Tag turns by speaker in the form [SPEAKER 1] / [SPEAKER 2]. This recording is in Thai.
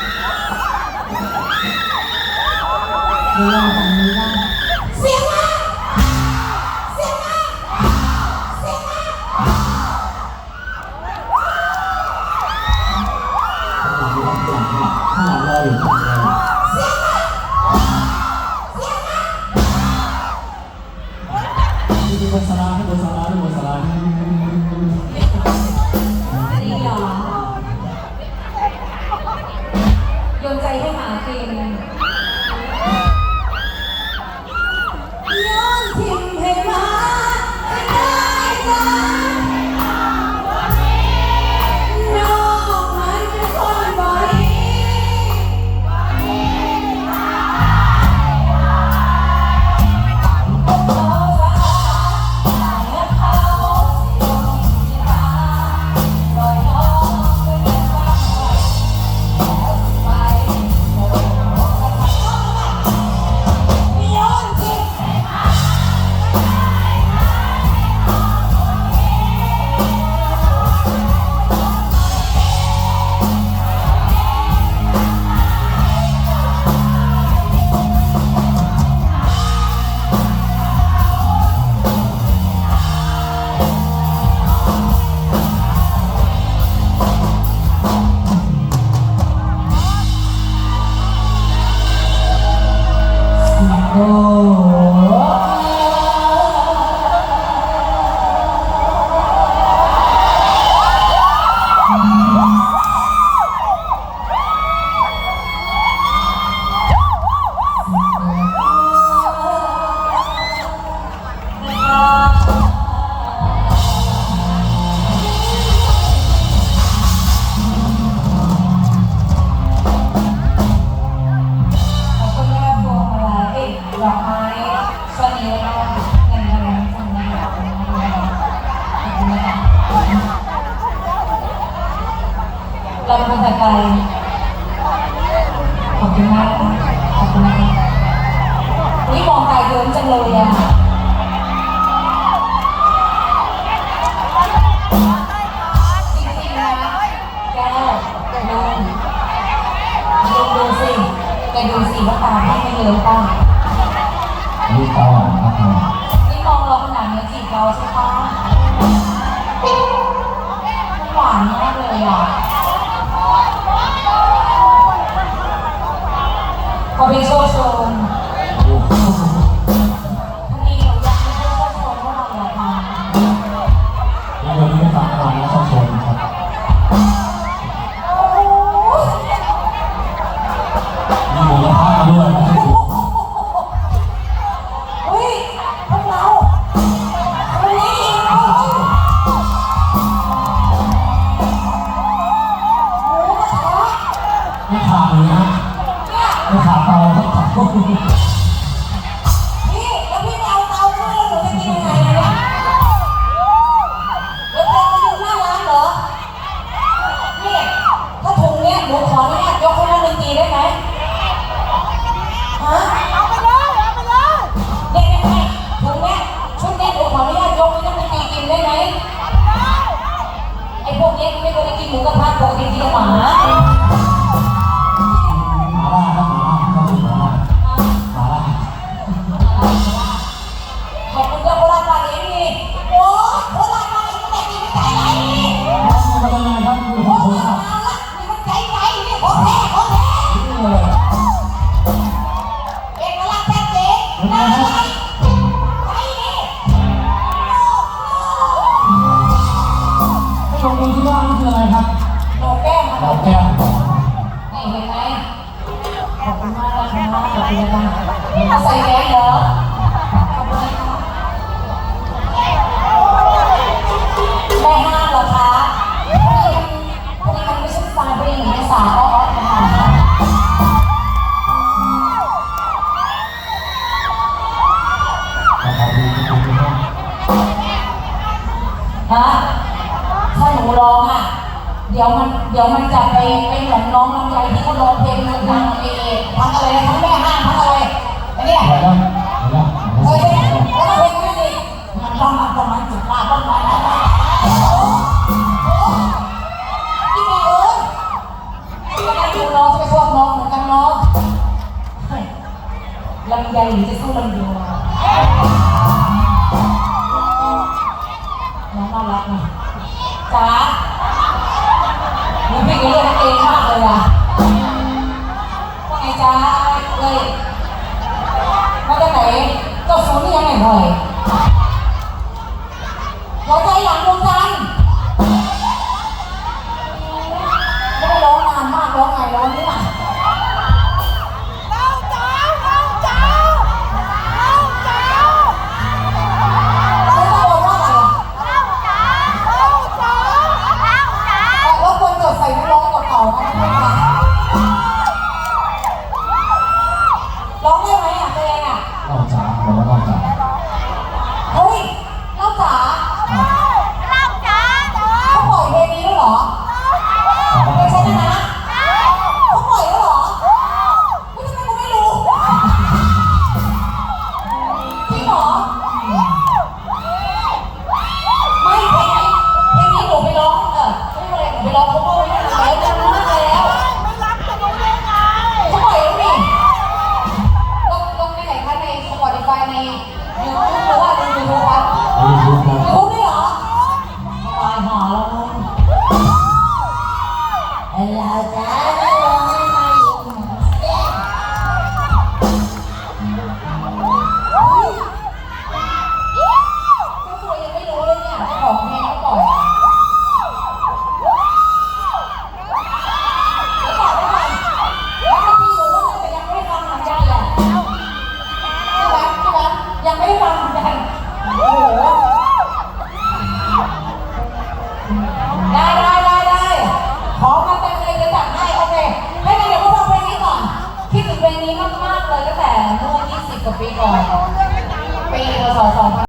[SPEAKER 1] เรียนแบบร
[SPEAKER 2] เสียงมากเสียงมากเสียง
[SPEAKER 3] ออไร
[SPEAKER 2] เสียงมากเสียงมากราสาราให้ร คุณมากขอบคุณนะคะนี่มองไกลเกินจังเลยอะจริงๆนะแก้วลงดูดูสิแกดูสิว่าตาไม่เลิกป่ะ
[SPEAKER 3] นี่ตาหวานครับ
[SPEAKER 2] นี่มองเราขนาดนี้จีบเราใช่ปะหวานมากเลยอะ ขอเป็นโชว์ชม
[SPEAKER 3] โอ้โห
[SPEAKER 2] พอดีเราอยากเป็นโชว์ชมว่าเราอยากท
[SPEAKER 3] นี่วันนี้ไม่ฟังนอนแล้วต้องชนครับำ
[SPEAKER 2] โอ้โห
[SPEAKER 3] มีหมูกระทะมาด้วย
[SPEAKER 2] อุ้ยพวกเราวันนี้อีกแล้วหมูกระทะ
[SPEAKER 3] ไม่ขาดเลยนะ ไม่ขาดเตาครับ
[SPEAKER 2] พี่แล้วพี่ไปเอาเตาขึ้นแล้วหนูจะกินยังไงเนี่ยแล้วเตาไปอยู่หน้าร้านเหรอนี่ถ้าถุงเนี้ยหนูขออนุญาตยกให้นักดนตรีได้ไหมฮะ
[SPEAKER 1] เอาไปเลยเอาไปเลย
[SPEAKER 2] เด็กยังไงถุงเนี้ยชุดเนี้ยหนูขออนุญาตยกให้นักดนตรีกินได้ไหมไอ้พวกเนี้ยไม่เคยได้กินหมูกระทะปกติกินแต่หมา
[SPEAKER 3] หมาล่า
[SPEAKER 2] ใส่แหวนเหรอะแม่ห้ามเหรอคะพอดีมันพอดีมันไม่ใช่สไตล์พอดีหนูเป็นสาวอ้อๆนะคะฮะถ้าหนูร้องอะ เดี๋ยวมัน เดี๋ยวมันจะไปไปเหมือนน้องลำไยที่เขาร้องเพลงดังๆเองทั้งอะไรนะทั้งแม่ห้าง จ๋ามันเป็เอย่างนี้เองมากเลยอะว่าไงจ้าเลยมาจากไหนก็ฟูนี่ยังไงหอย I love that.